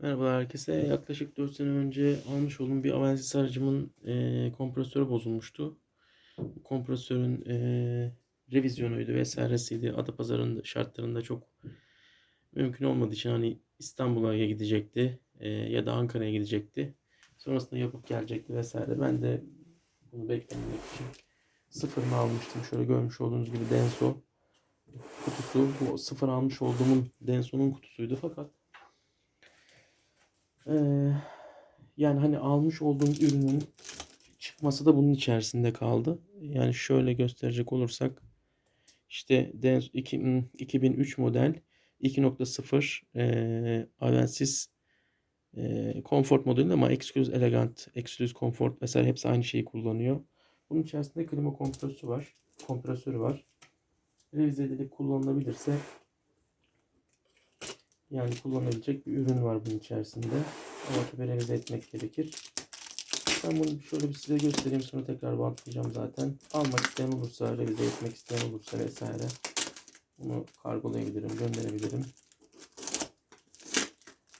Merhaba herkese. Yaklaşık 4 sene önce almış olduğum bir Avensis aracımın eee kompresörü bozulmuştu. Bu kompresörün eee, revizyonuydu vesairesiydi. Adapazarı'nın şartlarında çok mümkün olmadığı için hani İstanbul'a gidecekti eee, ya da Ankara'ya gidecekti. Sonrasında yapıp gelecekti vesaire. Ben de bunu beklememek için sıfırını almıştım. Şöyle görmüş olduğunuz gibi Denso kutusu. Bu sıfır almış olduğumun Denso'nun kutusuydu fakat ee, yani hani almış olduğum ürünün çıkması da bunun içerisinde kaldı. Yani şöyle gösterecek olursak işte Dens 2, hmm, 2003 model 2.0 e, Avensis e, Comfort modeli ama Exclusive Elegant, Exclusive Comfort vesaire hepsi aynı şeyi kullanıyor. Bunun içerisinde klima kompresörü var. Kompresörü var. Revize edilip kullanılabilirse yani kullanabilecek bir ürün var bunun içerisinde. Ama tabi revize etmek gerekir. Ben bunu şöyle bir size göstereyim sonra tekrar bantlayacağım zaten. Almak isteyen olursa, revize etmek isteyen olursa vesaire. Bunu kargolayabilirim, gönderebilirim.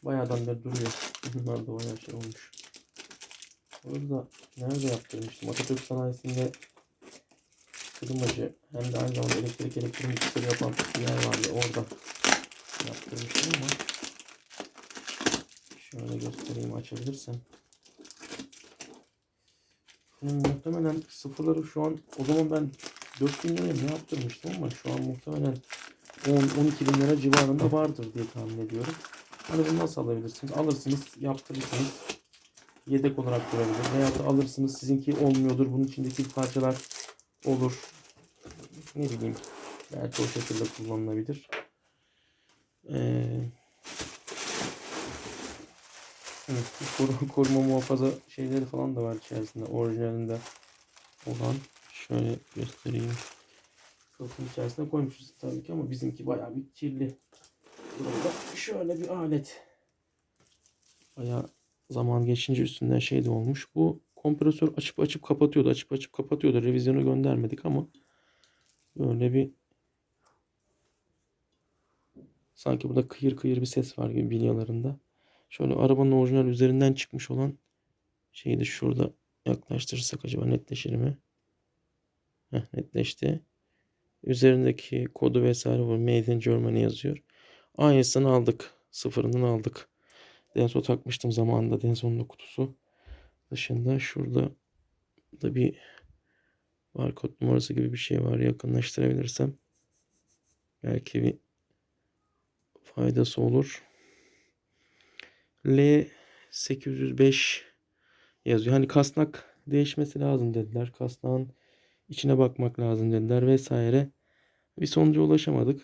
Bayağıdan beri duruyor. Bunlar da bayağı şey olmuş. Orada nerede yaptırmıştım? Atatürk Sanayisi'nde klimacı hem de aynı zamanda elektrik elektrik mikserı yapan bir yer vardı orada yaptırmıştım ama şöyle göstereyim açabilirsem. Hmm, muhtemelen sıfırları şu an o zaman ben 4000 liraya ne yaptırmıştım ama şu an muhtemelen 10-12 bin lira civarında vardır diye tahmin ediyorum. Hani bunu nasıl alabilirsiniz? Alırsınız, yaptırırsınız. Yedek olarak durabilir. Veya da alırsınız sizinki olmuyordur. Bunun içindeki parçalar olur. Ne bileyim. Belki o şekilde kullanılabilir. Ee, evet, koru- koruma muhafaza şeyleri falan da var içerisinde. Orijinalinde olan. Şöyle göstereyim. Kapının içerisine koymuşuz tabii ki ama bizimki bayağı bir kirli. Burada şöyle bir alet. Bayağı zaman geçince üstünden şey de olmuş. Bu kompresör açıp açıp kapatıyordu. Açıp açıp kapatıyordu. Revizyonu göndermedik ama böyle bir Sanki burada kıyır kıyır bir ses var gibi bilyalarında. Şöyle arabanın orijinal üzerinden çıkmış olan şeyi de şurada yaklaştırırsak acaba netleşir mi? Heh, netleşti. Üzerindeki kodu vesaire var. Made in Germany yazıyor. Aynısını aldık. Sıfırından aldık. Denso takmıştım zamanında. Denso'nun kutusu. Dışında şurada da bir barkod numarası gibi bir şey var. Yakınlaştırabilirsem. Belki bir faydası olur. L805 yazıyor. Hani kasnak değişmesi lazım dediler. Kasnağın içine bakmak lazım dediler vesaire. Bir sonuca ulaşamadık.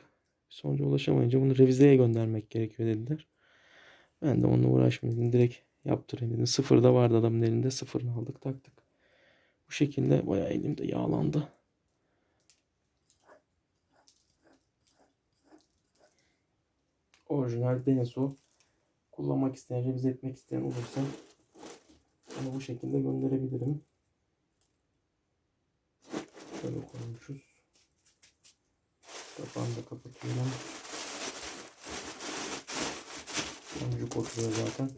Bir sonuca ulaşamayınca bunu revizeye göndermek gerekiyor dediler. Ben de onunla uğraşmadım. Direkt yaptırayım dedim. Sıfırda vardı adamın elinde. Sıfırını aldık taktık. Bu şekilde bayağı elimde yağlandı. Orijinal Denso kullanmak isteyen, revize etmek isteyen olursa onu bu şekilde gönderebilirim. Şöyle koymuşuz. Kapağını da kapatıyorum. Boncuk oturuyor zaten.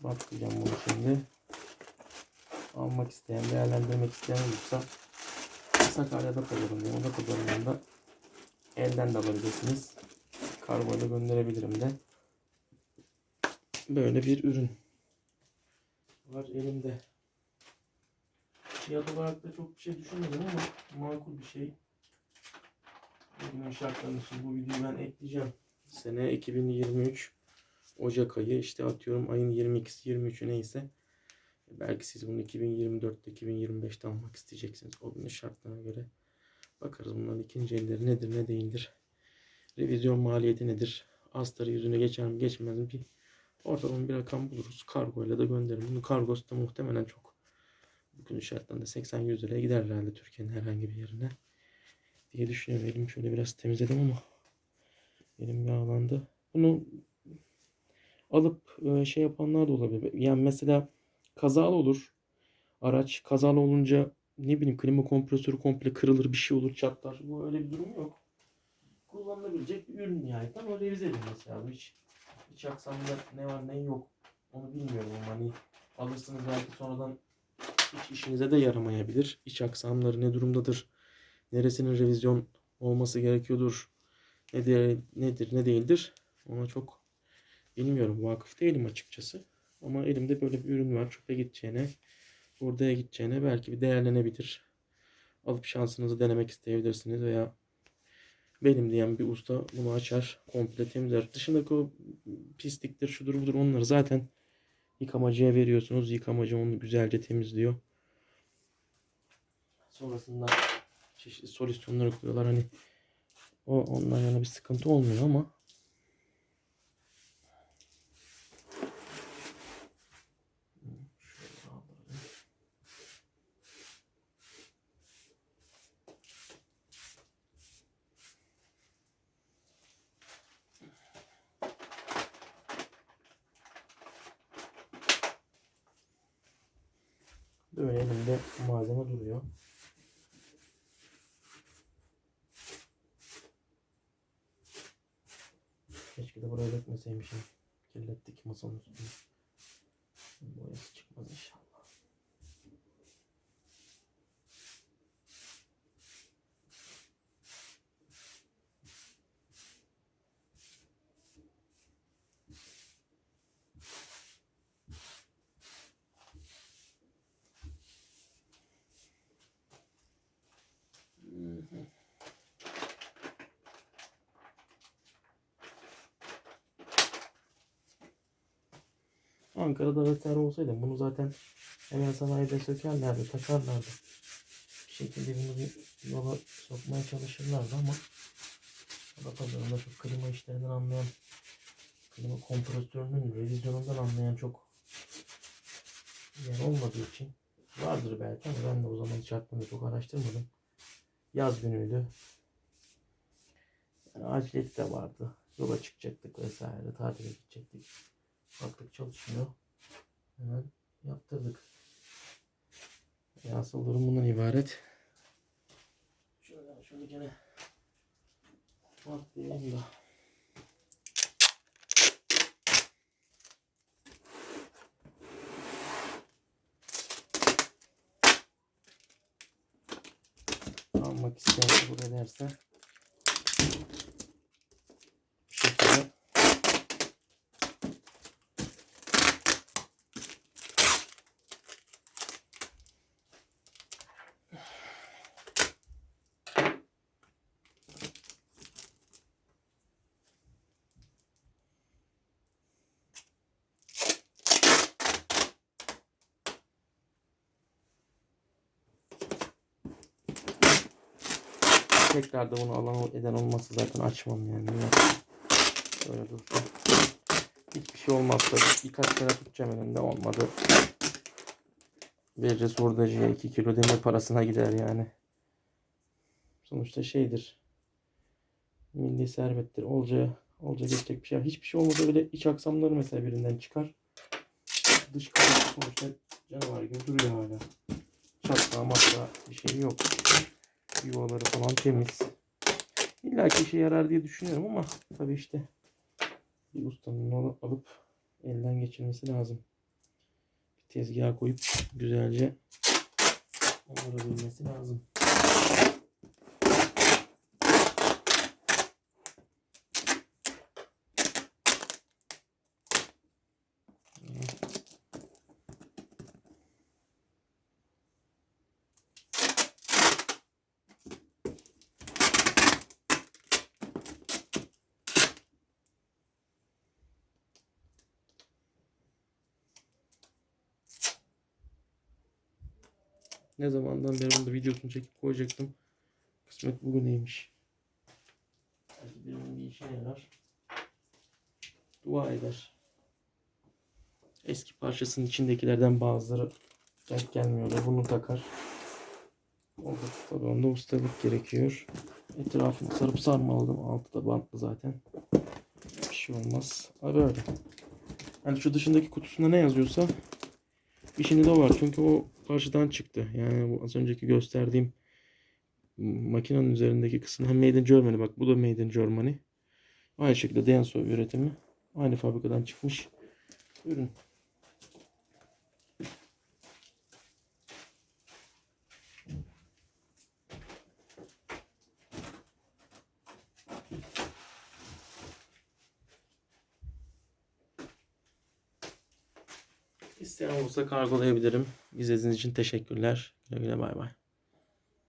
Bakacağım bunu şimdi. Almak isteyen, değerlendirmek isteyen olursa Sakarya'da kalırım diye. O da kullanımında elden de alabilirsiniz kargoyla gönderebilirim de. Böyle bir ürün var elimde. Fiyat olarak da çok bir şey düşünmedim ama makul bir şey. Bugünün şartlarını bu videoyu ben ekleyeceğim. Sene 2023 Ocak ayı işte atıyorum ayın 22'si 23'ü neyse. Belki siz bunu 2024'te 2025'te almak isteyeceksiniz. O günün şartlarına göre bakarız bunların ikinci elleri nedir ne değildir. Revizyon maliyeti nedir? Astarı yüzüne geçer mi geçmez mi? Bir ortalama bir rakam buluruz. Kargoyla da gönderirim. Bunun kargosu da muhtemelen çok. Bugün şartlarında 80-100 liraya gider herhalde Türkiye'nin herhangi bir yerine. Diye düşünüyorum. Elim şöyle biraz temizledim ama elim yağlandı. Bunu alıp e, şey yapanlar da olabilir. Yani mesela kazalı olur. Araç kazalı olunca ne bileyim klima kompresörü komple kırılır bir şey olur çatlar. Bu öyle bir durum yok kullanılabilecek bir ürün nihayet ama revize edilmesi lazım. Hiç iç aksamda ne var ne yok onu bilmiyorum ama hani alırsınız belki sonradan hiç işinize de yaramayabilir. İç aksamları ne durumdadır? Neresinin revizyon olması gerekiyordur? Nedir, nedir ne değildir? Ona çok bilmiyorum. Vakıf değilim açıkçası. Ama elimde böyle bir ürün var. Çöpe gideceğine, oraya gideceğine belki bir değerlenebilir. Alıp şansınızı denemek isteyebilirsiniz veya benim diyen bir usta bunu açar, komple temizler. Dışındaki o pisliktir, şudur budur onları zaten yıkamacıya veriyorsunuz. Yıkamacı onu güzelce temizliyor. Sonrasında çeşitli solüsyonları koyuyorlar. Hani o ondan yana bir sıkıntı olmuyor ama Böyle elimde malzeme duruyor. Keşke de buraya dökmeseymişim. Kirlettik masanın üstünü. Boyası çıkmaz inşallah. Ankara'da vesaire olsaydı bunu zaten hemen sanayide sökerlerdi, takarlardı. Bir şekilde bunu bir yola sokmaya çalışırlardı ama Adapazarı'nda çok klima işlerinden anlayan, klima kompresörünün revizyonundan anlayan çok yer olmadığı için vardır belki ama ben de o zaman hakkında çok araştırmadım. Yaz günüydü. Yani aciliyeti de vardı. Yola çıkacaktık vesaire, tatile gidecektik. Baktık çalışmıyor. Hemen yaptırdık. E, asıl durum bundan ibaret. Şöyle şöyle gene bantlayayım da. Almak isteyen kabul ederse bu şekilde tekrar da bunu alan eden olmazsa zaten açmam yani. Böyle dursun. Hiçbir şey olmazsa birkaç kere tutacağım elimde olmadı. Vereceğiz hurdacıya 2 kilo demir parasına gider yani. Sonuçta şeydir. Milli servettir. Olacağı, olacağı geçecek bir şey. Hiçbir şey olmasa bile iç aksamları mesela birinden çıkar. Dış kapısı sonuçta canavar gibi duruyor hala. Çatla matla bir şey yok. Yuvaları falan temiz. İlla ki işe yarar diye düşünüyorum ama tabii işte bir ustanın onu alıp elden geçirmesi lazım. Bir tezgaha koyup güzelce onları bilmesi lazım. Ne zamandan beri onda videosunu çekip koyacaktım. Kısmet bugüneymiş. Belki birinin bir işe yarar. Dua eder. Eski parçasının içindekilerden bazıları denk gelmiyorlar. Bunu takar. Orada tabii onda ustalık gerekiyor. Etrafını sarıp sarmaladım. Altı da bantlı zaten. Bir şey olmaz. Ha böyle. Yani şu dışındaki kutusunda ne yazıyorsa işini de var. Çünkü o parçadan çıktı. Yani bu az önceki gösterdiğim makinenin üzerindeki kısım hem Made in Germany bak bu da Made in Germany. Aynı şekilde Denso üretimi. Aynı fabrikadan çıkmış ürün. İsteyen olursa kargolayabilirim. İzlediğiniz için teşekkürler. Güle güle bay bay.